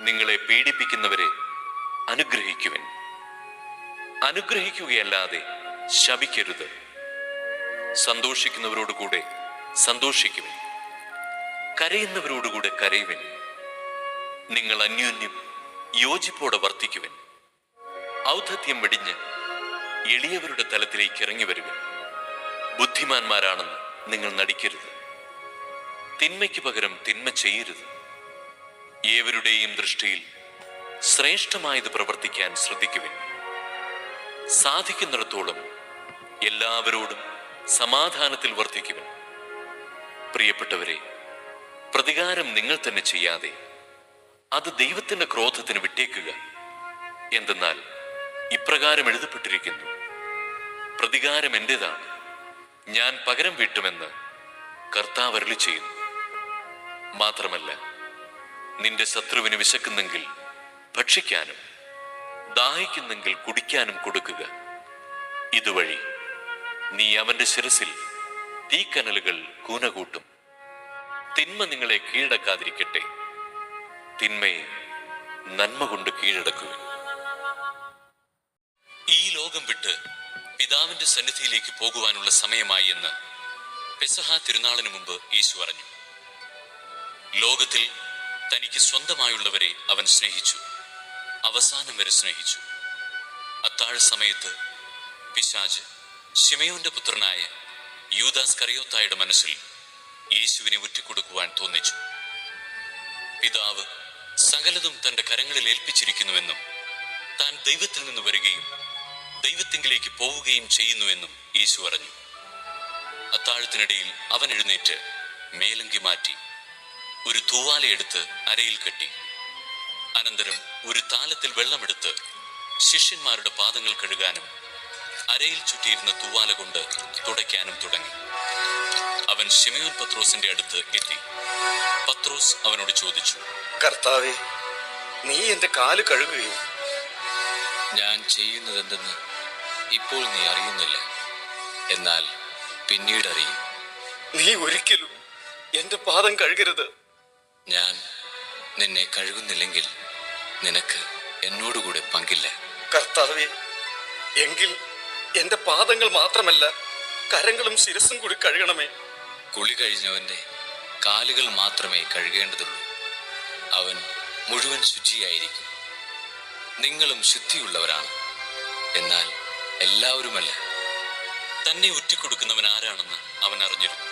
നിങ്ങളെ പീഡിപ്പിക്കുന്നവരെ അനുഗ്രഹിക്കുവൻ. അനുഗ്രഹിക്കുകയല്ലാതെ ശപിക്കരുത്. സന്തോഷിക്കുന്നവരോടുകൂടെ സന്തോഷിക്കുവൻ. കരയുന്നവരോടുകൂടെ കരയുവൻ. നിങ്ങൾ അന്യോന്യം യോജിപ്പോടെ വർത്തിക്കുവൻ. ഔദ്ധത്യം വെടിഞ്ഞ് എളിയവരുടെ തലത്തിലേക്ക് ഇറങ്ങി വരുവൻ. ബുദ്ധിമാന്മാരാണെന്ന് നിങ്ങൾ നടിക്കരുത്. തിന്മയ്ക്ക് പകരം തിന്മ ചെയ്യരുത്. ഏവരുടെയും ദൃഷ്ടിയിൽ ശ്രേഷ്ഠമായത് പ്രവർത്തിക്കാൻ ശ്രദ്ധിക്കുവിൻ. സാധിക്കുന്നിടത്തോളം എല്ലാവരോടും സമാധാനത്തിൽ വർദ്ധിക്കുവിൻ പ്രിയപ്പെട്ടവരെ പ്രതികാരം നിങ്ങൾ തന്നെ ചെയ്യാതെ അത് ദൈവത്തിന്റെ ക്രോധത്തിന് വിട്ടേക്കുക. എന്തെന്നാൽ ഇപ്രകാരം എഴുതപ്പെട്ടിരിക്കുന്നു. പ്രതികാരം എന്റേതാണ്? ഞാൻ പകരം വീട്ടുമെന്ന് കർത്താവ് അരുളി ചെയ്യുന്നു. മാത്രമല്ല നിന്റെ ശത്രുവിന് വിശക്കുന്നെങ്കിൽ ഭക്ഷിക്കാനും ദാഹിക്കുന്നെങ്കിൽ കുടിക്കാനും കൊടുക്കുക. ഇതുവഴി നീ അവന്റെ ശിരസിൽ തീക്കനലുകൾ കൂനകൂട്ടും. തിന്മ നിങ്ങളെ കീഴടക്കാതിരിക്കട്ടെ. തിന്മയെ നന്മ കൊണ്ട് കീഴടക്കുക. ഈ ലോകം വിട്ട് പിതാവിന്റെ സന്നിധിയിലേക്ക് പോകുവാനുള്ള സമയമായി എന്ന് പെസഹ തിരുനാളിന് മുമ്പ് യേശു പറഞ്ഞു. ലോകത്തിൽ തനിക്ക് സ്വന്തമായുള്ളവരെ അവൻ സ്നേഹിച്ചു. അവസാനം വരെ സ്നേഹിച്ചു. അത്താഴ സമയത്ത് പിശാജ് ഷിമയോന്റെ പുത്രനായ യൂദാസ് കറിയോത്തായുടെ മനസ്സിൽ യേശുവിനെ ഉറ്റിക്കൊടുക്കുവാൻ തോന്നിച്ചു. പിതാവ് സകലതും തന്റെ കരങ്ങളിൽ ഏൽപ്പിച്ചിരിക്കുന്നുവെന്നും താൻ ദൈവത്തിൽ നിന്ന് വരികയും ദൈവത്തിങ്കിലേക്ക് പോവുകയും ചെയ്യുന്നുവെന്നും യേശു പറഞ്ഞു. അത്താഴത്തിനിടയിൽ അവൻ എഴുന്നേറ്റ് മേലങ്കി മാറ്റി ഒരു തൂവാലയെടുത്ത് അരയിൽ കെട്ടി. അനന്തരം ഒരു താലത്തിൽ വെള്ളമെടുത്ത് ശിഷ്യന്മാരുടെ പാദങ്ങൾ കഴുകാനും അരയിൽ ചുറ്റിയിരുന്ന തൂവാല കൊണ്ട് തുടയ്ക്കാനും തുടങ്ങി. അവൻ ഷിമയോൻ പത്രോസിന്റെ അടുത്ത് എത്തി. പത്രോസ് അവനോട് ചോദിച്ചു കർത്താവേ നീ എന്റെ കാൽ കഴുകുകയോ? ഞാൻ ചെയ്യുന്നതെന്തെന്ന് ഇപ്പോൾ നീ അറിയുന്നില്ല. എന്നാൽ പിന്നീട് അറിയും നീ ഒരിക്കലും എന്റെ പാദം കഴുകരുത്. ഞാൻ നിന്നെ കഴുകുന്നില്ലെങ്കിൽ നിനക്ക് എന്നോടുകൂടെ പങ്കില്ല. കർത്താവെ എങ്കിൽ എന്റെ പാദങ്ങൾ മാത്രമല്ല കരങ്ങളും ശിരസും കൂടി കഴുകണമേ. കുളി കഴിഞ്ഞവന്റെ കാലുകൾ മാത്രമേ കഴുകേണ്ടതുള്ളൂ. അവൻ മുഴുവൻ ശുചിയായിരിക്കും. നിങ്ങളും ശുദ്ധിയുള്ളവരാണ്. എന്നാൽ എല്ലാവരുമല്ല. തന്നെ ഉറ്റിക്കൊടുക്കുന്നവൻ ആരാണെന്ന് അവൻ അറിഞ്ഞിരുന്നു.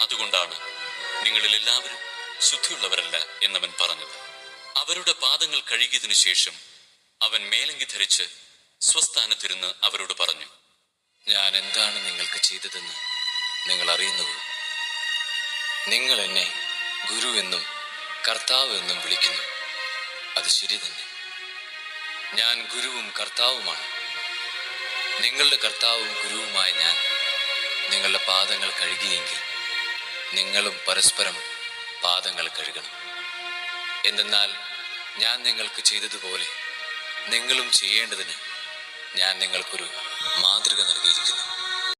അതുകൊണ്ടാണ് നിങ്ങളിൽ എല്ലാവരും ശുദ്ധിയുള്ളവരല്ല എന്നവൻ പറഞ്ഞത്. അവരുടെ പാദങ്ങൾ കഴുകിയതിനു ശേഷം അവൻ മേലങ്കി ധരിച്ച് സ്വസ്ഥാനത്തിരുന്ന് അവരോട് പറഞ്ഞു ഞാൻ എന്താണ് നിങ്ങൾക്ക് ചെയ്തതെന്ന് നിങ്ങൾ അറിയുന്നു നിങ്ങൾ എന്നെ ഗുരു എന്നും കർത്താവ് എന്നും വിളിക്കുന്നു. അത് ശരി തന്നെ. ഞാൻ ഗുരുവും കർത്താവുമാണ്. നിങ്ങളുടെ കർത്താവും ഗുരുവുമായ ഞാൻ നിങ്ങളുടെ പാദങ്ങൾ കഴുകിയെങ്കിൽ നിങ്ങളും പരസ്പരം പാദങ്ങൾ കഴുകണം. എന്തെന്നാൽ ഞാൻ നിങ്ങൾക്ക് ചെയ്തതുപോലെ നിങ്ങളും ചെയ്യേണ്ടതിന് ഞാൻ നിങ്ങൾക്കൊരു മാതൃക നൽകിയിരിക്കുന്നു.